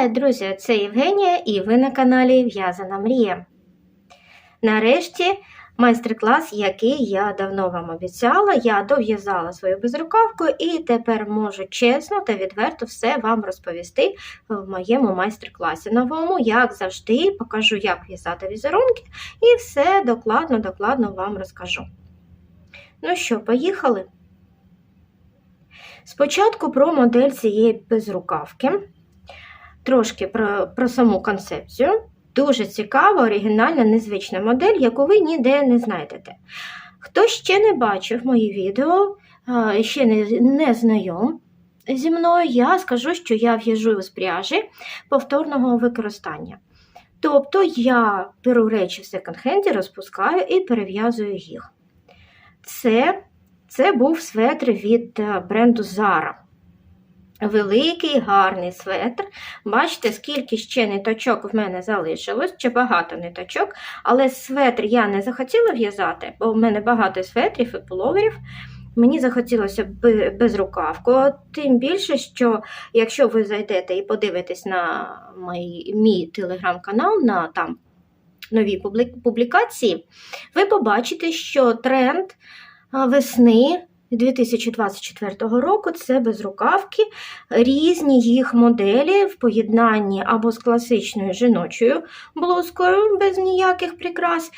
Вітаю, друзі! Це Євгенія і ви на каналі В'язана Мрія. Нарешті майстер-клас, який я давно вам обіцяла, я дов'язала свою безрукавку і тепер можу чесно та відверто все вам розповісти в моєму майстер-класі. Новому, як завжди, покажу, як в'язати візерунки, і все докладно-докладно вам розкажу. Ну що, поїхали? Спочатку про модель цієї безрукавки трошки про, про саму концепцію. Дуже цікава, оригінальна, незвична модель, яку ви ніде не знайдете. Хто ще не бачив мої відео, ще не, не знайом зі мною, я скажу, що я в'яжу з пряжі повторного використання. Тобто я беру речі в секонд-хенді, розпускаю і перев'язую їх. Це, це був светр від е, бренду Zara. Великий, гарний светр. Бачите, скільки ще ниточок в мене залишилось, чи багато ниточок, але светр я не захотіла в'язати, бо в мене багато светрів і пуловерів. Мені захотілося безрукавку, тим більше, що якщо ви зайдете і подивитесь на мій, мій телеграм-канал, на там нові публікації, ви побачите, що тренд весни 2024 року це безрукавки, різні їх моделі в поєднанні або з класичною жіночою блузкою без ніяких прикрас,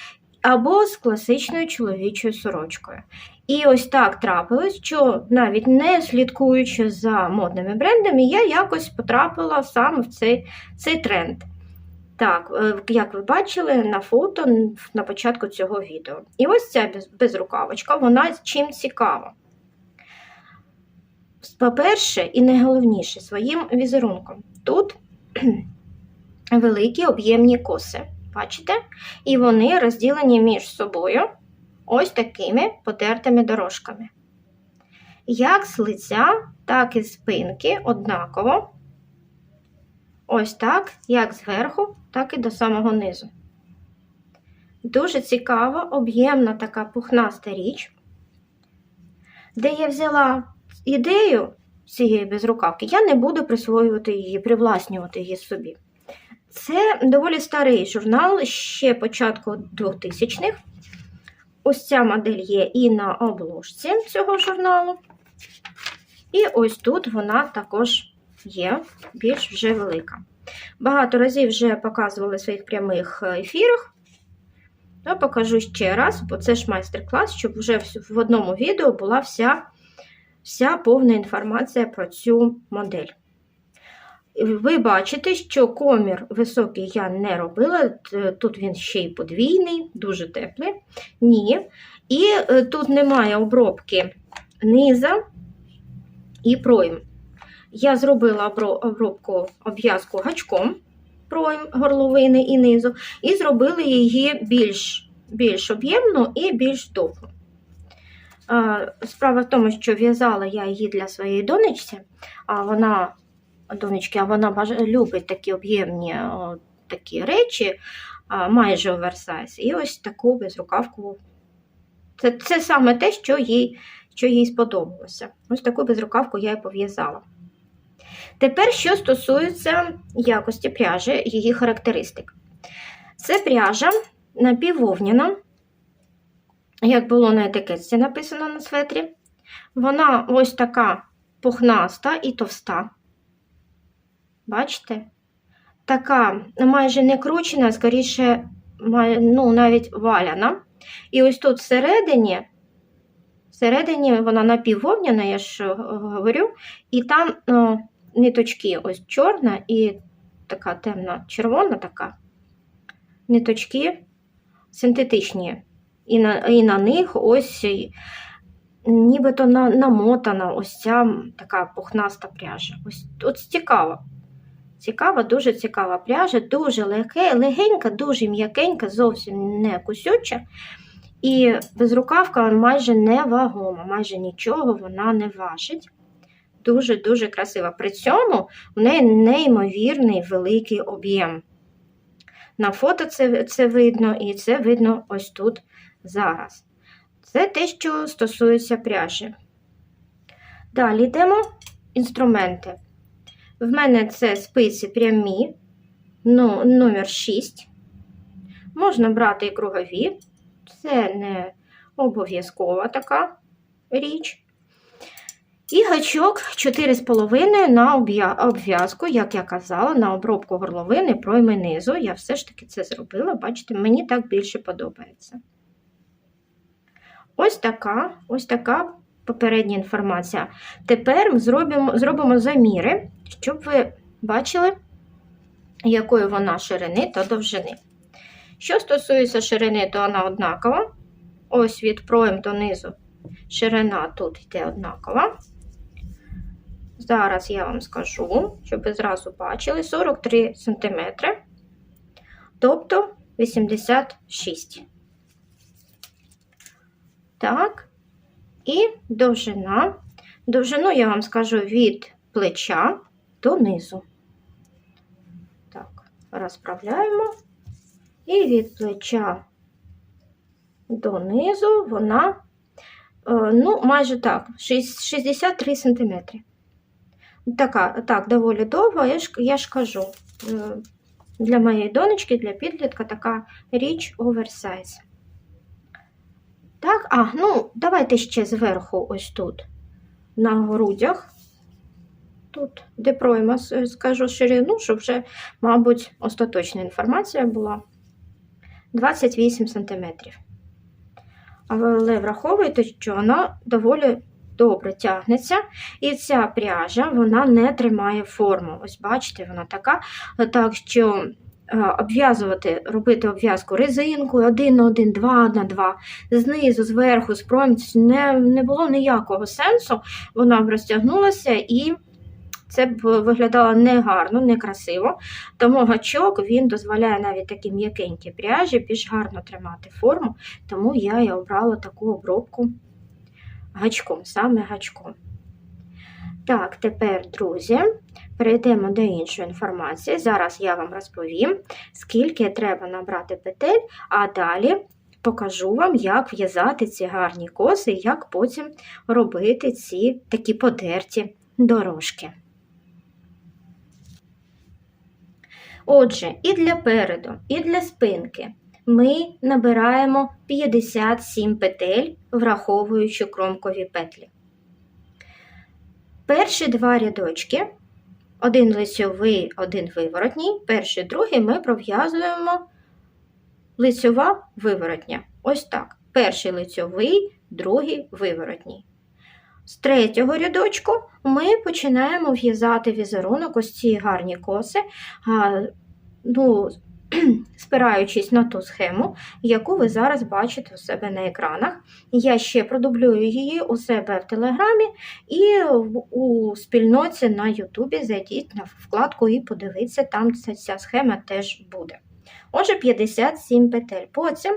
або з класичною чоловічою сорочкою. І ось так трапилось, що навіть не слідкуючи за модними брендами, я якось потрапила саме в цей, цей тренд. Так, е, як ви бачили на фото на початку цього відео. І ось ця безрукавочка, вона чим цікава. По-перше, і найголовніше, своїм візерунком. Тут великі об'ємні коси, бачите? І вони розділені між собою ось такими потертими дорожками. Як з лиця, так і з спинки однаково. Ось так, як зверху, так і до самого низу. Дуже цікава, об'ємна така пухнаста річ, де я взяла ідею цієї безрукавки, я не буду присвоювати її, привласнювати її собі. Це доволі старий журнал ще початку 2000-х. Ось ця модель є і на обложці цього журналу. І ось тут вона також є більш вже велика. Багато разів вже показували в своїх прямих ефірах. Я покажу ще раз, бо це ж майстер-клас, щоб вже в одному відео була вся вся повна інформація про цю модель. Ви бачите, що комір високий я не робила, тут він ще й подвійний, дуже теплий. Ні. І е, тут немає обробки низа і пройм. Я зробила обробку обв'язку гачком пройм горловини і низу, і зробила її більш більш об'ємну і більш довгу. Справа в тому, що в'язала я її для своєї донечці, а вона донечки, а вона любить такі об'ємні такі речі, майже оверсайз. І ось таку безрукавку. Це це саме те, що їй що їй сподобалося. Ось таку безрукавку я і пов'язала. Тепер, що стосується якості пряжі, її характеристик. Це пряжа напіввовняна, як було на етикетці написано на светрі. Вона ось така пухнаста і товста. Бачите? Така майже не кручена, скоріше, ну, навіть валяна. І ось тут всередині, всередині вона напіввовняна, я ж говорю, і там о, ниточки ось чорна і така темна червона така ниточки синтетичні. І на і на них ось нібито на, намотана ось ця така пухнаста пряжа. Ось от цікаво. Цікава, дуже цікава пряжа, дуже легке, легенька, дуже м'якенька, зовсім не кусюча. І безрукавка майже не вагома, майже нічого вона не важить. Дуже-дуже красива. При цьому в неї неймовірний великий об'єм. На фото це, це видно, і це видно ось тут зараз. Це те, що стосується пряжі. Далі йдемо інструменти. В мене це спиці прямі, ну, номер 6. Можна брати і кругові, це не обов'язкова така річ. І гачок 4,5 на обв'язку, як я казала, на обробку горловини, пройми низу. Я все ж таки це зробила, бачите, мені так більше подобається. Ось така, ось така попередня інформація. Тепер зробимо, зробимо заміри, щоб ви бачили, якої вона ширини та довжини. Що стосується ширини, то вона однакова. Ось від пройм до низу ширина тут йде однакова. Зараз я вам скажу, щоб ви зразу бачили, 43 см, тобто 86. Так, і довжина. Довжину я вам скажу від плеча до низу. Так, розправляємо. І від плеча до низу вона, е, ну, майже так, 63 см. Така, так, доволі довго, я ж, я ж кажу. е, Для моєї донечки, для підлітка така річ оверсайз. Так, а, ну, давайте ще зверху, ось тут, на грудях. Тут, де пройма, скажу ширину, щоб вже, мабуть, остаточна інформація була. 28 см. Але враховуйте, що вона доволі добре тягнеться, і ця пряжа вона не тримає форму. Ось бачите, вона така. Так що е, обв'язувати, робити обв'язку резинкою 1 на 1, 2 на 2, знизу, зверху, з проміць не, не було ніякого сенсу. Вона б розтягнулася і це б виглядало негарно, некрасиво. Тому гачок він дозволяє навіть такі м'якенькі пряжі більш гарно тримати форму, тому я і обрала таку обробку гачком, саме гачком. Так, тепер, друзі, перейдемо до іншої інформації. Зараз я вам розповім, скільки треба набрати петель, а далі покажу вам, як в'язати ці гарні коси як потім робити ці такі подерті дорожки. Отже, і для переду, і для спинки ми набираємо 57 петель, враховуючи кромкові петлі. Перші два рядочки, один лицьовий, один виворотній, перший другий ми пров'язуємо лицьова виворотня. Ось так. Перший лицьовий, другий виворотній. З третього рядочку ми починаємо в'язати візерунок, ось ці гарні коси, ну, спираючись на ту схему, яку ви зараз бачите у себе на екранах. Я ще продублюю її у себе в Телеграмі і у спільноті на Ютубі. Зайдіть на вкладку і подивіться, там ця, схема теж буде. Отже, 57 петель. Потім,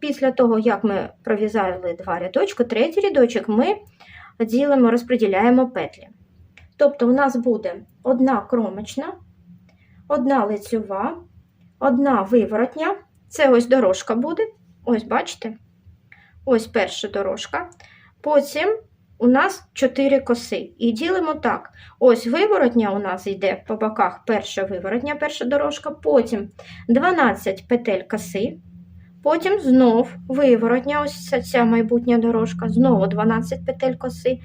після того, як ми пров'язали два рядочки, третій рядочок ми ділимо, розподіляємо петлі. Тобто, у нас буде одна кромочна, одна лицьова, одна виворотня. Це ось дорожка буде. Ось, бачите? Ось перша дорожка. Потім у нас 4 коси. І ділимо так. Ось виворотня у нас йде по боках перша виворотня, перша дорожка, потім 12 петель коси. Потім знов виворотня, ось ця- ця майбутня дорожка, знову 12 петель коси.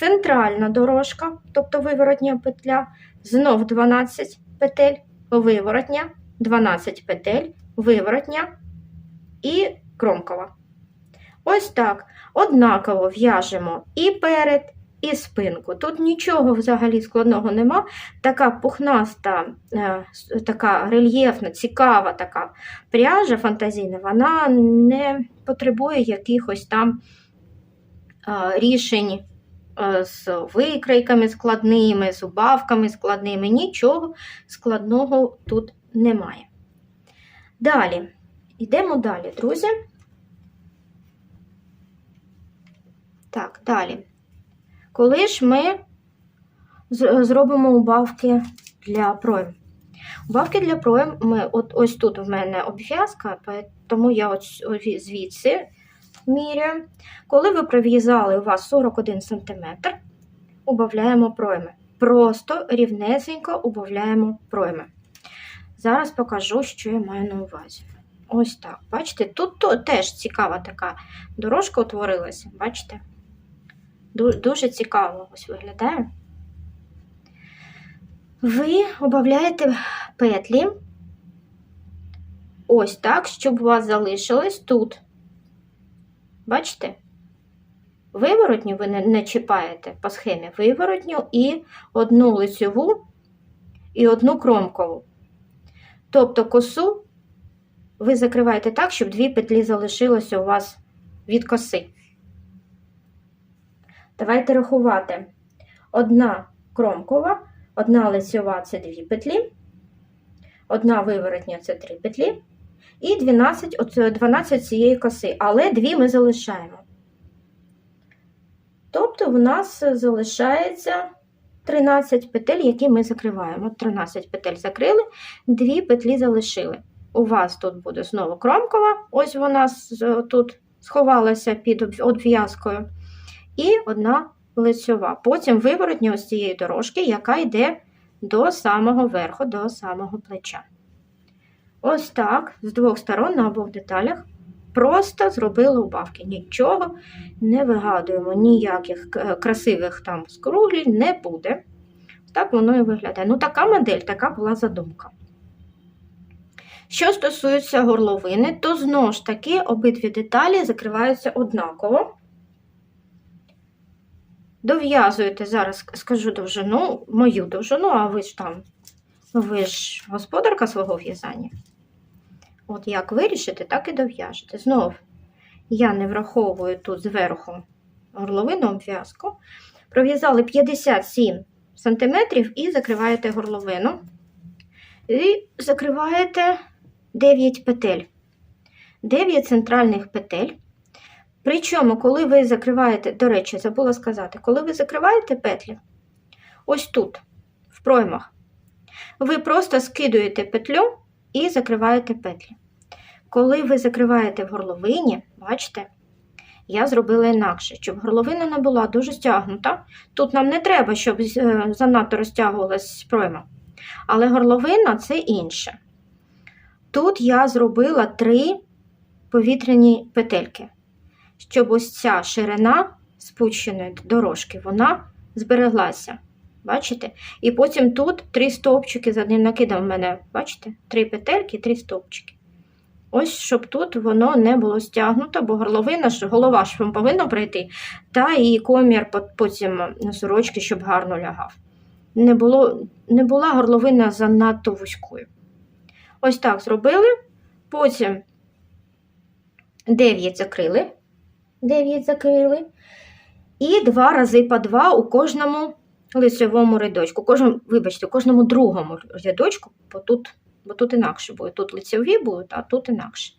Центральна дорожка, тобто виворотня петля, знов 12 петель, виворотня, 12 петель, виворотня і кромкова. Ось так. Однаково в'яжемо і перед, і спинку. Тут нічого взагалі складного нема. Така пухнаста, е, така рельєфна, цікава така пряжа фантазійна, вона не потребує якихось там е, рішень е, з викройками складними, з убавками складними. Нічого складного тут немає. Далі, йдемо далі, друзі. Так, далі. Коли ж ми зробимо убавки для пройм? Убавки для пройм ми, от ось тут в мене обв'язка, тому я ось звідси міряю. Коли ви пров'язали у вас 41 см, убавляємо пройми. Просто рівнесенько убавляємо пройми. Зараз покажу, що я маю на увазі. Ось так. Бачите, тут теж цікава така дорожка утворилася. Бачите? Дуже цікаво ось виглядає. Ви обавляєте петлі ось так, щоб у вас залишилось тут. Бачите? Виворотню ви не, чіпаєте по схемі. Виворотню і одну лицьову, і одну кромкову. Тобто косу ви закриваєте так, щоб дві петлі залишилося у вас від коси. Давайте рахувати. Одна кромкова, одна лицьова це дві петлі, одна виворотня це три петлі, і 12, 12 цієї коси, але дві ми залишаємо. Тобто в нас залишається 13 петель, які ми закриваємо. 13 петель закрили, дві петлі залишили. У вас тут буде знову кромкова, ось вона тут сховалася під обв'язкою, і одна лицьова. Потім виворотня ось цієї дорожки, яка йде до самого верху, до самого плеча. Ось так, з двох сторон на обох деталях. Просто зробили убавки. Нічого не вигадуємо, ніяких е, красивих там скруглень не буде. Так воно і виглядає. Ну, така модель, така була задумка. Що стосується горловини, то знову ж таки обидві деталі закриваються однаково. Дов'язуєте, зараз скажу довжину, мою довжину, а ви ж там, ви ж господарка свого в'язання. От як вирішите, так і дов'яжете. Знов я не враховую тут зверху горловину обв'язку. Пров'язали 57 см і закриваєте горловину. І закриваєте 9 петель. 9 центральних петель. Причому, коли ви закриваєте, до речі, забула сказати, коли ви закриваєте петлі, ось тут, в проймах, ви просто скидуєте петлю і закриваєте петлі. Коли ви закриваєте в горловині, бачите, я зробила інакше, щоб горловина не була дуже стягнута. Тут нам не треба, щоб е, занадто розтягувалась пройма. Але горловина це інше. Тут я зробила три повітряні петельки, щоб ось ця ширина спущеної дорожки, вона збереглася. Бачите? І потім тут три стовпчики з одним накидом в мене, бачите? Три петельки, три стовпчики. Ось, щоб тут воно не було стягнуто, бо горловина ж, голова ж вам повинна пройти, та і комір потім сорочки, щоб гарно лягав. Не, було, не була горловина занадто вузькою. Ось так зробили. Потім 9 закрили. 9 закрили. І два рази по два у кожному лицевому рядочку. Кожному, вибачте, у кожному другому рядочку, бо тут, бо тут інакше буде. Тут лицеві будуть, а тут інакше.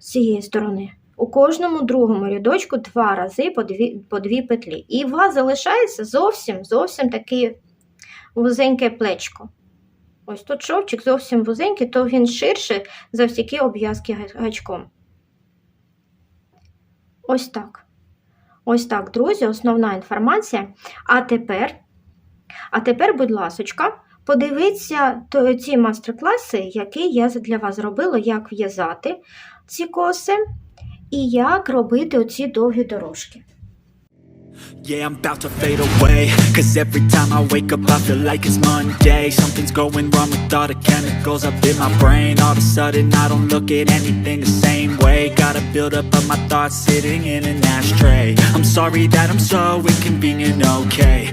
З цієї сторони. У кожному другому рядочку два рази по дві, по дві петлі. І у вас залишається зовсім зовсім таке вузеньке плечко. Ось тут шовчик зовсім вузенький, то він ширше завдяки обв'язки гачком. Ось так. Ось так, друзі, основна інформація. А тепер, а тепер, будь ласочка, подивіться ті мастер-класи, які я для вас зробила, як в'язати ці коси і як робити оці довгі дорожки. Yeah, I'm about to fade away Cause every time I wake up I feel like it's Monday Something's going wrong with all the chemicals up in my brain All of a sudden I don't look at anything the same way Got a build up of my thoughts sitting in an ashtray I'm sorry that I'm so inconvenient, okay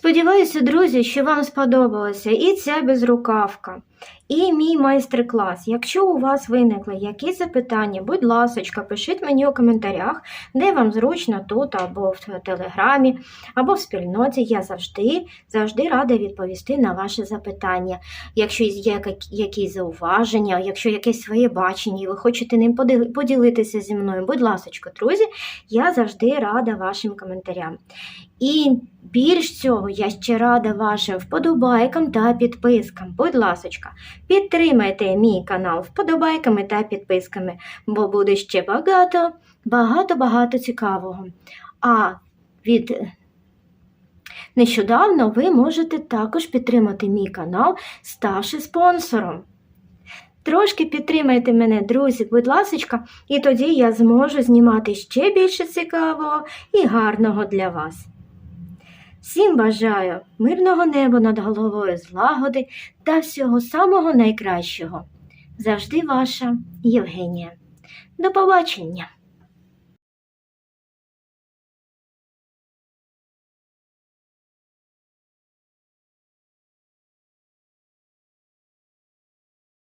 Сподіваюся, друзі, що вам сподобалося і ця безрукавка, і мій майстер-клас. Якщо у вас виникли якісь запитання, будь ласка, пишіть мені у коментарях, де вам зручно тут, або в телеграмі, або в спільноті. Я завжди завжди рада відповісти на ваші запитання. Якщо є якісь зауваження, якщо якесь своє бачення, і ви хочете ним поділитися зі мною, будь ласка, друзі, я завжди рада вашим коментарям. І більш цього, я ще рада вашим вподобайкам та підпискам. Будь ласочка, підтримайте мій канал вподобайками та підписками, бо буде ще багато багато-багато цікавого. А від нещодавно ви можете також підтримати мій канал, ставши спонсором. Трошки підтримайте мене, друзі, будь ласочка, і тоді я зможу знімати ще більше цікавого і гарного для вас. Всім бажаю мирного неба над головою, злагоди та всього самого найкращого. Завжди ваша Євгенія. До побачення!